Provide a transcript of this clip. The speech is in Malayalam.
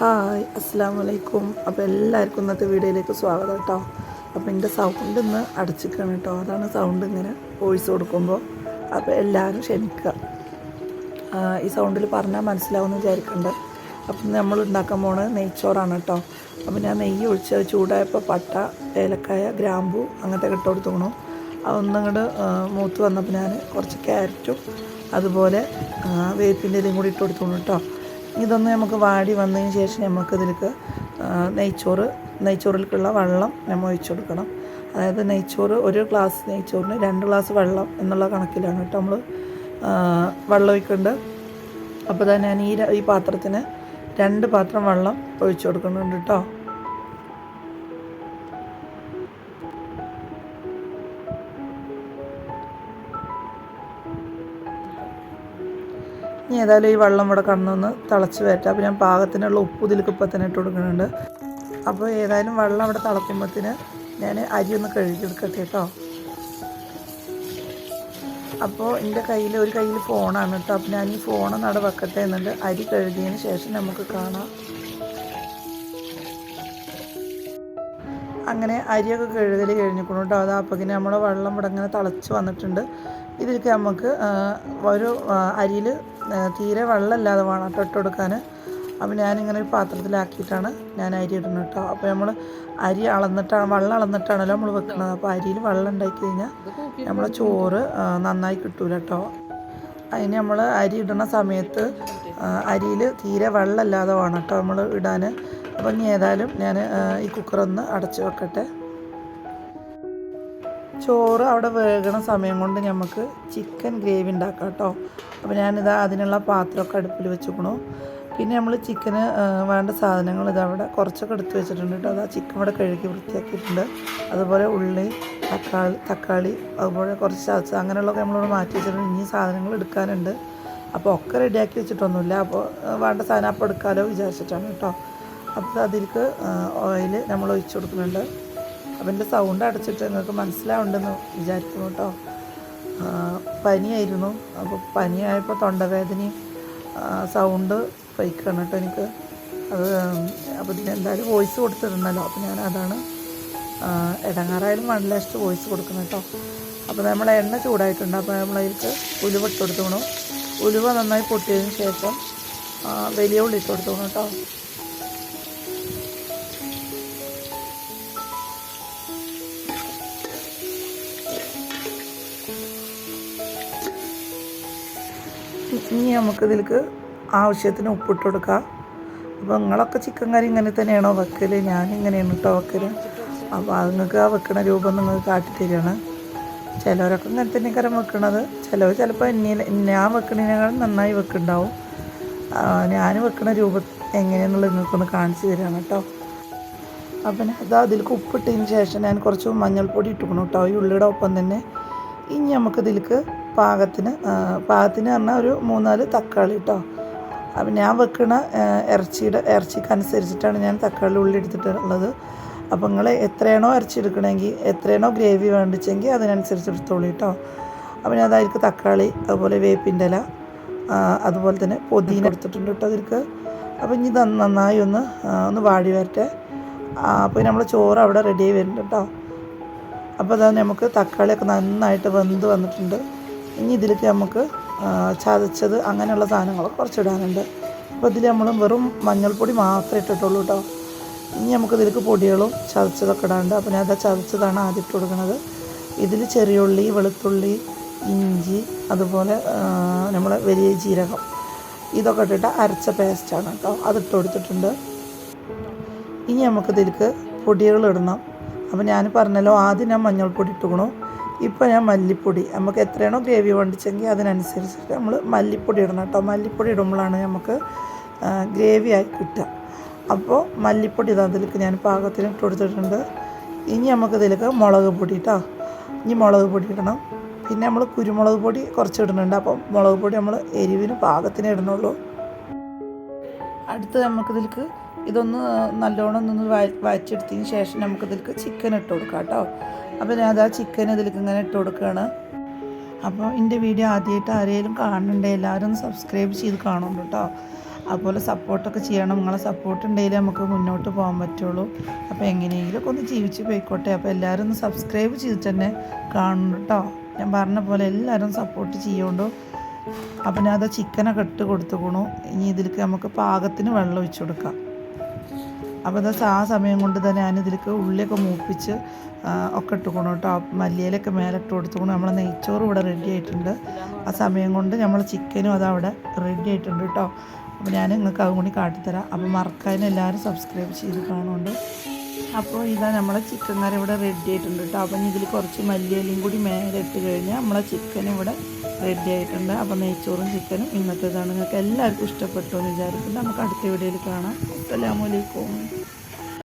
ഹായ് അസ്സാം വലൈക്കും അപ്പോൾ എല്ലാവർക്കും ഇന്നത്തെ വീഡിയോയിലേക്ക് സ്വാഗതം കേട്ടോ. അപ്പോൾ എന്റെ സൗണ്ട് ഇന്ന് അടച്ചിക്കണം കേട്ടോ. അതാണ് സൗണ്ട് ഇങ്ങനെ വോയിസ് കൊടുക്കുമ്പോൾ അപ്പോൾ എല്ലാവരും ക്ഷമിക്കുക ഈ സൗണ്ടിൽ പറഞ്ഞാൽ മനസ്സിലാവുമെന്ന് വിചാരിക്കുന്നുണ്ട് അപ്പം നമ്മൾ ഉണ്ടാക്കാൻ പോണത് നെയ്ച്ചോറാണ് കേട്ടോ. അപ്പം ഞാൻ നെയ്യ് ഒഴിച്ച് ചൂടായപ്പോൾ പട്ട ഏലക്കായ ഗ്രാമ്പു അങ്ങനത്തെ ഇട്ട് കൊടുത്തോണു അതൊന്നങ്ങോട്ട് മൂത്ത് വന്നപ്പോൾ ഞാൻ കുറച്ച് ക്യാരറ്റും അതുപോലെ വേപ്പിന്റെ ഇലയും കൂടി ഇട്ട് കൊടുത്തോണു കേട്ടോ. ഇതൊന്ന് നമുക്ക് വാടി വന്നതിന് ശേഷം നമുക്കിതിലേക്ക് നെയ്ച്ചോറ് നെയ്ച്ചോറിലേക്കുള്ള വെള്ളം നമ്മൾ ഒഴിച്ചു കൊടുക്കണം. അതായത് നെയ്ച്ചോറ് ഒരു ഗ്ലാസ് നെയ്ച്ചോറിന് രണ്ട് ഗ്ലാസ് വെള്ളം എന്നുള്ള കണക്കിലാണ് കേട്ടോ നമ്മൾ വെള്ളം ഒഴിക്കേണ്ടത്. അപ്പോൾ തന്നെ ഞാൻ ഈ ഈ പാത്രത്തിന് രണ്ട് പാത്രം വെള്ളം ഒഴിച്ചു കൊടുക്കുന്നുണ്ട് കേട്ടോ. ഇനി ഏതായാലും ഈ വെള്ളം ഇവിടെ കണ്ണൊന്ന് തിളച്ച് വരട്ടെ. അപ്പോൾ ഞാൻ പാകത്തിനുള്ള ഉപ്പ് ഇതിലേക്ക് തന്നെ ഇട്ട് കൊടുക്കുന്നുണ്ട്. അപ്പോൾ ഏതായാലും വെള്ളം അവിടെ തിളക്കുമ്പോഴത്തേന് ഞാൻ അരി ഒന്ന് കഴുകിയെടുക്കട്ടെ കേട്ടോ. അപ്പോൾ എന്റെ കയ്യിൽ ഒരു കയ്യിൽ ഫോണാണ് കേട്ടോ. അപ്പോൾ ഞാൻ ഈ ഫോൺ നട വെക്കട്ടെ എന്നുണ്ട് അരി കഴുകിയതിന് ശേഷം നമുക്ക് കാണാം. അങ്ങനെ അരിയൊക്കെ കഴുകൽ കഴിഞ്ഞിക്കണം കേട്ടോ. അത് അപ്പോഴേക്കും നമ്മുടെ വെള്ളം ഇവിടെ ഇങ്ങനെ തിളച്ച് വന്നിട്ടുണ്ട്. ഇതിലേക്ക് നമുക്ക് ഒരു അരിയിൽ തീരെ വെള്ളമില്ലാതെ വേണം കേട്ടോ ഇട്ട് കൊടുക്കാൻ. അപ്പോൾ ഞാനിങ്ങനെ ഒരു പാത്രത്തിലാക്കിയിട്ടാണ് ഞാൻ അരി ഇടുന്നത് കേട്ടോ. അപ്പോൾ നമ്മൾ അരി അളന്നിട്ടാണ് വെള്ളം അളന്നിട്ടാണല്ലോ നമ്മൾ വെക്കുന്നത് അപ്പോൾ അരിയിൽ വെള്ളം ഉണ്ടാക്കി കഴിഞ്ഞാൽ നമ്മളെ ചോറ് നന്നായി കിട്ടൂല കേട്ടോ. അതിന് നമ്മൾ അരി ഇടുന്ന സമയത്ത് അരിയിൽ തീരെ വെള്ളമില്ലാതെ വേണം കേട്ടോ നമ്മൾ ഇടാൻ. അപ്പം ഇനി ഏതായാലും ഞാൻ ഈ കുക്കറൊന്ന് അടച്ച് വെക്കട്ടെ. ചോറ് അവിടെ വേകണ സമയം കൊണ്ട് നമുക്ക് ചിക്കൻ ഗ്രേവി ഉണ്ടാക്കാം കേട്ടോ അപ്പോൾ ഞാനിതാ അതിനുള്ള പാത്രമൊക്കെ അടുപ്പിൽ വെച്ചുക്കണു. പിന്നെ നമ്മൾ ചിക്കന് വേണ്ട സാധനങ്ങൾ ഇതവിടെ കുറച്ചൊക്കെ എടുത്ത് വെച്ചിട്ടുണ്ട് കേട്ടോ അതാ ചിക്കൻ ഇവിടെ കഴുകി വൃത്തിയാക്കിയിട്ടുണ്ട്. അതുപോലെ ഉള്ളി തക്കാളി തക്കാളി അതുപോലെ കുറച്ച് ചതച്ച് അങ്ങനെയുള്ളതൊക്കെ നമ്മളിവിടെ മാറ്റി വെച്ചിട്ടുണ്ട്. ഇനി സാധനങ്ങൾ എടുക്കാനുണ്ട്. അപ്പോൾ ഒക്കെ റെഡിയാക്കി വെച്ചിട്ടൊന്നുമില്ല. അപ്പോൾ വേണ്ട സാധനം അപ്പോൾ എടുക്കാമല്ലോ വിചാരിച്ചിട്ടാണ് കേട്ടോ അപ്പോൾ അതിലേക്ക് ഓയിൽ നമ്മൾ ഒഴിച്ചു കൊടുക്കുന്നുണ്ട്. അപ്പം എന്റെ സൗണ്ട് അടച്ചിട്ട് നിങ്ങൾക്ക് മനസ്സിലാവുണ്ടെന്ന് വിചാരിക്കുന്നു കേട്ടോ. പനിയായിരുന്നു. അപ്പോൾ പനിയായപ്പോൾ തൊണ്ടവേദനയും സൗണ്ട് പൈക്കാണ് കേട്ടോ എനിക്ക്. അത് അപ്പോൾ ഇതിന് എന്തായാലും വോയിസ് കൊടുത്തിട്ടുണ്ടല്ലോ. അപ്പോൾ ഞാൻ അതാണ് ഇടങ്ങാറായാലും വൺ ലാസ്റ്റ് വോയിസ് കൊടുക്കണം കേട്ടോ. അപ്പോൾ നമ്മൾ എണ്ണ ചൂടായിട്ടുണ്ട്. അപ്പോൾ നമ്മൾ അതിലേക്ക് ഉലുവ ഇട്ട് കൊടുത്തോണം ഉലുവ നന്നായി പൊട്ടിയതിന് ശേഷം വലിയ ഉള്ളി ഇട്ട് കൊടുത്തോണം കേട്ടോ. ഇനി നമുക്കിതിലേക്ക് ആവശ്യത്തിന് ഉപ്പിട്ട് കൊടുക്കാം. അപ്പോൾ നിങ്ങളൊക്കെ ചിക്കൻ കറി ഇങ്ങനെ തന്നെയാണോ വെക്കൽ ഞാൻ ഇങ്ങനെയാണ് കേട്ടോ വെക്കൽ അപ്പോൾ അത് നിങ്ങൾക്ക് ആ വെക്കണ രൂപം നിങ്ങൾ കാട്ടി തരികയാണ് ചിലവരൊക്കെ ഇങ്ങനെ തന്നെ കരം വെക്കണത്. ചിലവർ ചിലപ്പോൾ എന്നെ ഞാൻ വെക്കണേക്കാളും നന്നായി വെക്കുന്നുണ്ടാവും. ഞാൻ വെക്കണ രൂപം എങ്ങനെയാണെന്നുള്ളത് നിങ്ങൾക്കൊന്ന് കാണിച്ചു തരികയാണ് കേട്ടോ അപ്പം അത് അതിലേക്ക് ഉപ്പിട്ടതിന് ശേഷം ഞാൻ കുറച്ച് മഞ്ഞൾപ്പൊടി ഇട്ടുക്കണം കേട്ടോ ഈ ഉള്ളിയുടെ ഒപ്പം തന്നെ. ഇനി നമുക്ക് ഇതിലേക്ക് പാകത്തിന് പാകത്തിന് പറഞ്ഞാൽ ഒരു മൂന്നാൽ തക്കാളി കേട്ടോ അപ്പം ഞാൻ വെക്കുന്ന ഇറച്ചിയുടെ ഇറച്ചിക്ക് അനുസരിച്ചിട്ടാണ് ഞാൻ തക്കാളി ഉള്ളി എടുത്തിട്ടുള്ളത്. അപ്പം നിങ്ങൾ എത്രയാണോ ഇറച്ചി എടുക്കണമെങ്കിൽ എത്രയാണോ ഗ്രേവി വേണ്ടിച്ചെങ്കിൽ അതിനനുസരിച്ച് എടുത്തോളൂ കേട്ടോ അപ്പം ഞാൻ അതായിരിക്കും തക്കാളി അതുപോലെ വേപ്പിന്റെ ഇല അതുപോലെ തന്നെ പൊതിന എടുത്തിട്ടുണ്ട് കേട്ടോ അതിൽക്ക്. അപ്പം ഇനി നന്നായി ഒന്ന് ഒന്ന് വാടി വരട്ടെ. അപ്പോൾ നമ്മൾ ചോറ് അവിടെ റെഡി ആയി വരുന്നുണ്ട് കേട്ടോ അപ്പോൾ അതാണ് നമുക്ക് തക്കാളിയൊക്കെ നന്നായിട്ട് വെന്ത് വന്നിട്ടുണ്ട്. ഇനി ഇതിലേക്ക് നമുക്ക് ചതച്ചത് അങ്ങനെയുള്ള സാധനങ്ങളൊക്കെ കുറച്ചിടാനുണ്ട്. അപ്പോൾ ഇതിൽ നമ്മൾ വെറും മഞ്ഞൾപ്പൊടി മാത്രമേ ഇട്ടിട്ടുള്ളൂ കേട്ടോ ഇനി നമുക്ക് ഇതിലേക്ക് പൊടികളും ചതച്ചതൊക്കെ ഇടാനുണ്ട്. അപ്പോൾ ഞാൻ അതാ ചതച്ചതാണ് ആദ്യം ഇട്ട് കൊടുക്കുന്നത് ഇതിൽ ചെറിയുള്ളി വെളുത്തുള്ളി ഇഞ്ചി അതുപോലെ നമ്മൾ വലിയ ജീരകം ഇതൊക്കെ ഇട്ടിട്ട് അരച്ച പേസ്റ്റാണ് കേട്ടോ അതിട്ട് കൊടുത്തിട്ടുണ്ട്. ഇനി നമുക്ക് ഇതിലേക്ക് പൊടികൾ ഇടണം. അപ്പോൾ ഞാൻ പറഞ്ഞല്ലോ ആദ്യം ഞാൻ മഞ്ഞൾപ്പൊടി ഇട്ടുകണു ഇപ്പോൾ ഞാൻ മല്ലിപ്പൊടി. നമുക്ക് എത്രയാണോ ഗ്രേവി വേണ്ടിച്ചെങ്കിൽ അതിനനുസരിച്ചിട്ട് നമ്മൾ മല്ലിപ്പൊടി ഇടണം കേട്ടോ. മല്ലിപ്പൊടി ഇടുമ്പോഴാണ് നമുക്ക് ഗ്രേവി ആയി കിട്ടുക. അപ്പോൾ മല്ലിപ്പൊടി ഇതാ അതിലേക്ക് ഞാൻ പാകത്തിന് ഇട്ട് കൊടുത്തിട്ടുണ്ട്. ഇനി നമുക്ക് ഇതിലേക്ക് മുളക് പൊടി കേട്ടോ ഇനി മുളക് പൊടി ഇടണം. പിന്നെ നമ്മൾ കുരുമുളക് പൊടി കുറച്ച് ഇടുന്നുണ്ട്. അപ്പം മുളക് പൊടി നമ്മൾ എരിവിന് പാകത്തിന് ഇടണുള്ളൂ അടുത്ത് നമുക്കിതിലേക്ക് ഇതൊന്ന് നല്ലോണം ഒന്ന് വഴ- വഴച്ചെടുത്തതിന് ശേഷം നമുക്കിതിലേക്ക് ചിക്കൻ ഇട്ട് കൊടുക്കാം കേട്ടോ. അപ്പോൾ ഞാൻ അത് ആ ചിക്കൻ ഇതിലേക്ക് ഇങ്ങനെ ഇട്ട് കൊടുക്കുകയാണ് അപ്പോൾ എന്റെ വീഡിയോ ആദ്യമായിട്ട് ആരെങ്കിലും കാണുന്നുണ്ട് എല്ലാവരും ഒന്ന് സബ്സ്ക്രൈബ് ചെയ്ത് കാണുന്നുണ്ട് കേട്ടോ അതുപോലെ സപ്പോർട്ടൊക്കെ ചെയ്യണം. നിങ്ങളെ സപ്പോർട്ട് ഉണ്ടെങ്കിൽ നമുക്ക് മുന്നോട്ട് പോകാൻ പറ്റുള്ളൂ. അപ്പോൾ എങ്ങനെയെങ്കിലുമൊക്കെ ഒന്ന് ജീവിച്ച് പോയിക്കോട്ടെ. അപ്പോൾ എല്ലാവരും ഒന്ന് സബ്സ്ക്രൈബ് ചെയ്തിട്ട് തന്നെ കാണണം കേട്ടോ ഞാൻ പറഞ്ഞ പോലെ എല്ലാവരും സപ്പോർട്ട് ചെയ്യുകൊണ്ടു അപ്പം ഞാൻ അത് ചിക്കനൊക്കെ ഇട്ട് കൊടുത്തുക്കണു ഇനി ഇതിലേക്ക് നമുക്ക് പാകത്തിന് വെള്ളം ഒഴിച്ചു കൊടുക്കാം. അപ്പോൾ എന്താ ആ സമയം കൊണ്ട് തന്നെ ഞാനിതിലേക്ക് ഉള്ളിയൊക്കെ മൂപ്പിച്ച് ഒക്കെ ഇട്ടുകൊണ്ട് കേട്ടോ. മല്ലിയിലൊക്കെ മേലെ ഇട്ട് കൊടുത്തുകൊണ്ട് നമ്മളെ നെയ്ച്ചോറ് ഇവിടെ റെഡി ആയിട്ടുണ്ട്. ആ സമയം കൊണ്ട് നമ്മൾ ചിക്കനും അത് അവിടെ റെഡി ആയിട്ടുണ്ട് കേട്ടോ. അപ്പോൾ ഞാൻ നിങ്ങൾക്ക് അതും കൂടി കാട്ടിത്തരാം. അപ്പോൾ മറക്കാൻ എല്ലാവരും സബ്സ്ക്രൈബ് ചെയ്ത് കാണുന്നുണ്ട്. അപ്പോൾ ഇതാ നമ്മളെ ചിക്കൻ കറി ഇവിടെ റെഡി ആയിട്ടുണ്ട് കേട്ടോ. അപ്പം ഇതിൽ കുറച്ച് മല്ലിയിലയും കൂടി മേലെ ഇട്ട് കഴിഞ്ഞാൽ നമ്മളെ ചിക്കൻ ഇവിടെ റെഡി ആയിട്ടുണ്ട്. അപ്പോൾ നെയ്ച്ചോറും ചിക്കനും ഇന്നത്തേതാണ്. നിങ്ങൾക്ക് എല്ലാവർക്കും ഇഷ്ടപ്പെട്ടു എന്ന് വിചാരിക്കുന്നു. നമുക്ക് അടുത്ത വീഡിയോയിൽ കാണാം. അസ്സലാമലൈക്കും